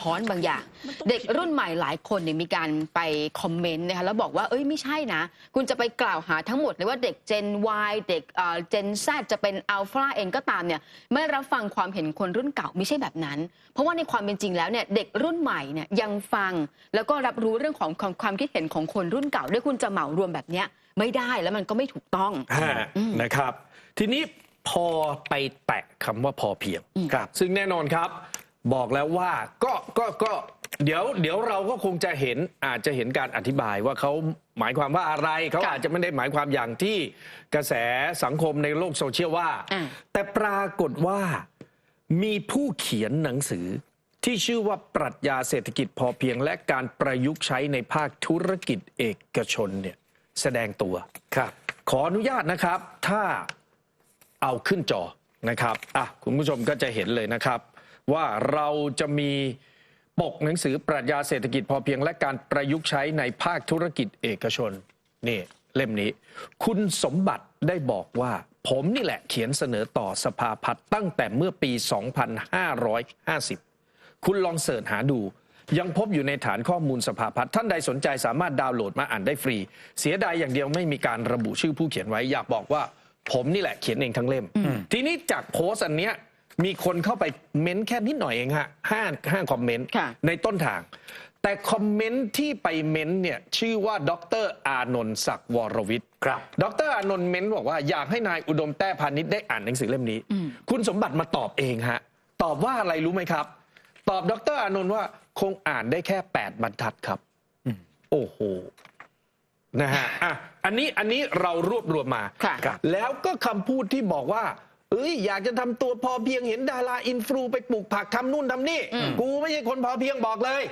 ท้อนบางอย่าง เด็กรุ่นใหม่หลายคนเนี่ยมีการไปคอมเมนต์นะคะแล้วบอกว่าเอ้ยไม่ใช่นะ คุณจะไปกล่าวหาทั้งหมดเลยว่าเด็ก Gen Y เด็กเจน Z จะเป็นอัลฟาเองก็ตามเนี่ยไม่รับฟังความเห็นคนรุ่นเก่าไม่ใช่แบบนั้น เพราะว่าในความเป็นจริงแล้วเนี่ยเด็กรุ่นใหม่เนี่ยยังฟังแล้วก็รับรู้เรื่องของของความคิดเห็นของคนรุ่นเก่าด้วยคุณจะเหมารวมแบบเนี้ยไม่ได้แล้วมันก็ไม่ถูกต้องฮะนะครับ ทีนี้พอไปแตะคำว่าพอเพียงครับ ซึ่งแน่นอนครับ บอกแล้วว่าก็ก็ก็เดี๋ยวเดี๋ยวเราก็คงจะเห็นอาจจะเห็นการอธิบายว่าเขาหมายความว่าอะไรเขาค่ะอาจจะไม่ได้หมายความอย่างที่กระแสสังคมในโลกโซเชียลว่าอ่า แต่ปรากฏว่ามีผู้เขียนหนังสือที่ชื่อว่าปรัชญาเศรษฐกิจพอเพียงและการประยุกต์ใช้ในภาคธุรกิจเอกชนเนี่ยแสดงตัวครับ ขออนุญาตนะครับถ้าเอาขึ้นจอนะครับอะคุณผู้ชมก็จะเห็นเลยนะครับ ว่าเราจะมีปกหนังสือปรัชญาเศรษฐกิจพอเพียงและการประยุกต์ใช้ในภาคธุรกิจเอกชนนี่เล่มนี้ คุณสมบัติได้บอกว่า ผมนี่แหละเขียนเสนอต่อสภาพัฒน์ตั้งแต่เมื่อปี 2550 คุณลองเสิร์ชหาดู ยังพบอยู่ในฐานข้อมูลสภาพัฒน์ท่านใดสนใจสามารถดาวน์โหลดมาอ่านได้ฟรี เสียดายอย่างเดียวไม่มีการระบุชื่อผู้เขียนไว้อยากบอกว่า ผมนี่แหละเขียนเองทั้งเล่ม ทีนี้จากโพสต์อันเนี้ย มีคนเข้าไปเม้นแค่นิดหน่อยเองฮะห้าห้าคอมเมนต์ค่ะในต้นทาง แต่คอมเมนต์ที่ไปเม้นเนี่ยชื่อว่าดรอานนท์ศักดิ์วรวิทย์ครับ ดรอานนท์เม้นบอกว่าอยากให้นายอุดมแต้พาณิชย์ได้อ่านหนังสือเล่มนี้คุณสมบัติมาตอบเองฮะ ตอบว่าอะไรรู้ไหมครับ ตอบดรอานนท์ว่าคงอ่านได้แค่ 8 บรรทัดครับโอ้โห นะฮะอะอันนี้อันนี้เรารวบรวมมา ค่ะ ครับ แล้วก็คำพูดที่บอกว่า เอ้ยอยากจะทำตัวพอเพียงเห็นดาราอินฟลูไปปลูกผักทำนู่นทำนี่ กูไม่ใช่คนพอเพียงบอกเลย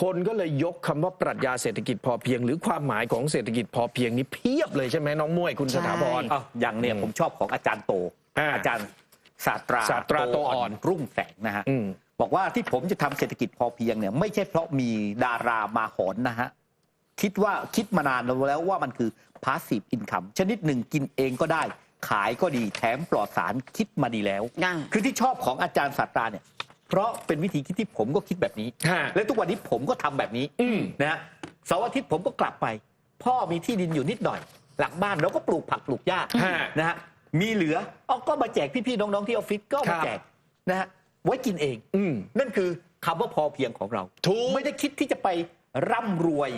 คนก็เลยยกคำว่าปรัชญาเศรษฐกิจพอเพียง หรือความหมายของเศรษฐกิจพอเพียงนี้เพียบเลยใช่ไหมน้องมุ้ยคุณสถาพรใช่เอาอย่างเนี่ยผมชอบของอาจารย์โตอ่าอาจารย์ศาสตราศาสตราโตอ่อนรุ่งแสงนะฮะอืมบอกว่าที่ผมจะทำเศรษฐกิจพอเพียงเนี่ยไม่ใช่เพราะมีดารามาหอนนะฮะคิดว่าคิดมานานแล้วว่ามันคือ passive income ชนิดหนึ่งกินเองก็ได้ ขายก็ดีแถมปลอดสารคิดมาดีแล้ว อ่า คือที่ชอบของอาจารย์ศาสตราเนี่ย เพราะเป็นวิธีคิดที่ผมก็คิดแบบนี้ ฮะ และทุกวันนี้ผมก็ทำแบบนี้อืม นะฮะเสาร์อาทิตย์ผมก็กลับไป พ่อมีที่ดินอยู่นิดหน่อย หลังบ้านเราก็ปลูกผักปลูกหญ้าฮะนะฮะมีเหลือเอาก็มาแจกพี่ๆน้องๆที่ออฟฟิศก็ครัมาบ แจกนะฮะไว้กินเอง อืม นั่นคือคำว่าพอเพียงของเรา ถูกไม่ได้คิดที่จะไปร่ำรวย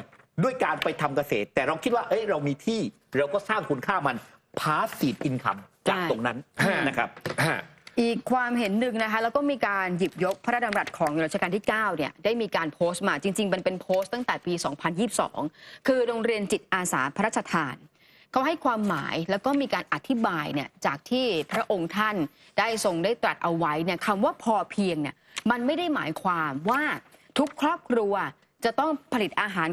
ด้วยการไปทำเกษตร แต่เราคิดว่า เอ้ยเรามีที่ เราก็สร้างคุณค่ามัน พาสซีฟอินคัมจากใช่ตรงนั้นฮะนะครับฮะอีกความเห็นหนึ่งนะคะแล้วก็มีการหยิบยกพระราชดำรัสของในรัชกาลที่ 9 เนี่ยได้มีการโพสต์มาจริงๆมันเป็นโพสต์ตั้งแต่ปี 2022 คือโรงเรียนจิตอาสาพระราชทาน เขาให้ความหมายแล้วก็มีการอธิบายเนี่ยจากที่พระองค์ท่านได้ทรงได้ตรัสเอาไว้เนี่ยคำว่าพอเพียงเนี่ยมันไม่ได้หมายความว่าทุกครอบครัวจะต้องผลิตอาหาร